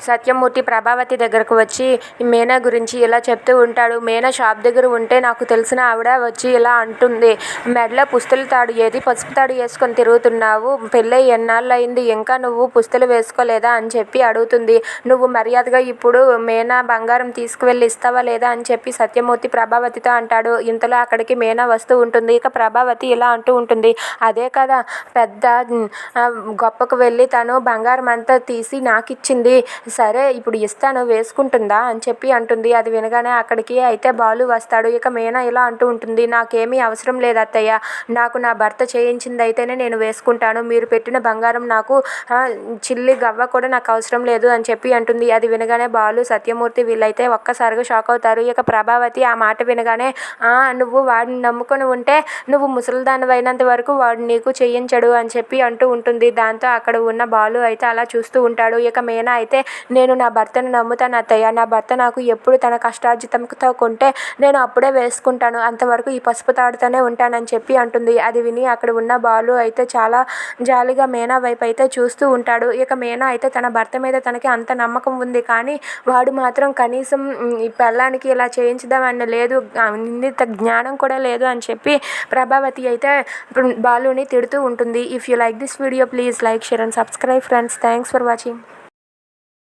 సత్యమూర్తి ప్రభావతి దగ్గరకు వచ్చి మీనా గురించి ఇలా చెప్తూ ఉంటాడు. మీనా షాప్ దగ్గర ఉంటే నాకు తెలిసిన ఆవిడ వచ్చి ఇలా అంటుంది. మెడలో పుస్తులు తాడు ఏది? పసుపు తాడు వేసుకొని తిరుగుతున్నావు. పెళ్ళై ఎన్నాళ్ళు అయింది ఇంకా నువ్వు పుస్తలు వేసుకోలేదా? అని చెప్పి అడుగుతుంది. నువ్వు మర్యాదగా ఇప్పుడు మీనా బంగారం తీసుకువెళ్ళి ఇస్తావా లేదా? అని చెప్పి సత్యమూర్తి ప్రభావతితో అంటాడు. ఇంతలో అక్కడికి మీనా వస్తూ ఉంటుంది. ఇక ప్రభావతి ఇలా అంటూ ఉంటుంది. అదే కదా పెద్ద గొప్పకు వెళ్ళి తను బంగారం అంతా తీసి నాకు ఇచ్చింది సరే ఇప్పుడు ఇస్తాను వేసుకుంటుందా అని చెప్పి అంటుంది. అది వినగానే అక్కడికి అయితే బాలు వస్తాడు. ఇక మీనా ఇలా అంటూ ఉంటుంది. నాకేమీ అవసరం లేదు అత్తయ్య. నాకు నా భర్త చేయించింది అయితేనే నేను వేసుకుంటాను. మీరు పెట్టిన బంగారం నాకు చిల్లి గవ్వ కూడా నాకు అవసరం లేదు అని చెప్పి అంటుంది. అది వినగానే బాలు సత్యమూర్తి వీళ్ళైతే ఒక్కసారిగా షాక్ అవుతారు. ఇక ప్రభావతి ఆ మాట వినగానే నువ్వు వాడిని నమ్ముకొని ఉంటే నువ్వు ముసలిదానివైనంత వరకు వాడు నీకు చేయించడు అని చెప్పి అంటూ ఉంటుంది. దాంతో అక్కడ ఉన్న బాలు అయితే అలా చూస్తూ ఉంటాడు. ఇక మీనా అయితే నేను నా భర్తను నమ్ముతాను అత్తయ్య. నా భర్త నాకు ఎప్పుడు తన కష్టార్జితంతో కొంటే నేను అప్పుడే వేసుకుంటాను. అంతవరకు ఈ పసుపు తాడుతూనే ఉంటానని చెప్పి అంటుంది. అది విని అక్కడ ఉన్న బాలు అయితే చాలా జాలిగా మేనా వైపు అయితే చూస్తూ ఉంటాడు. ఇక మేనా అయితే తన భర్త మీద తనకి అంత నమ్మకం ఉంది. కానీ వాడు మాత్రం కనీసం ఈ పెళ్ళానికి ఇలా చేయించదామని లేదు. ఇంత జ్ఞానం కూడా లేదు అని చెప్పి ప్రభావతి అయితే బాలుని తిడుతూ ఉంటుంది. If you like this video please like share and subscribe friends thanks for watching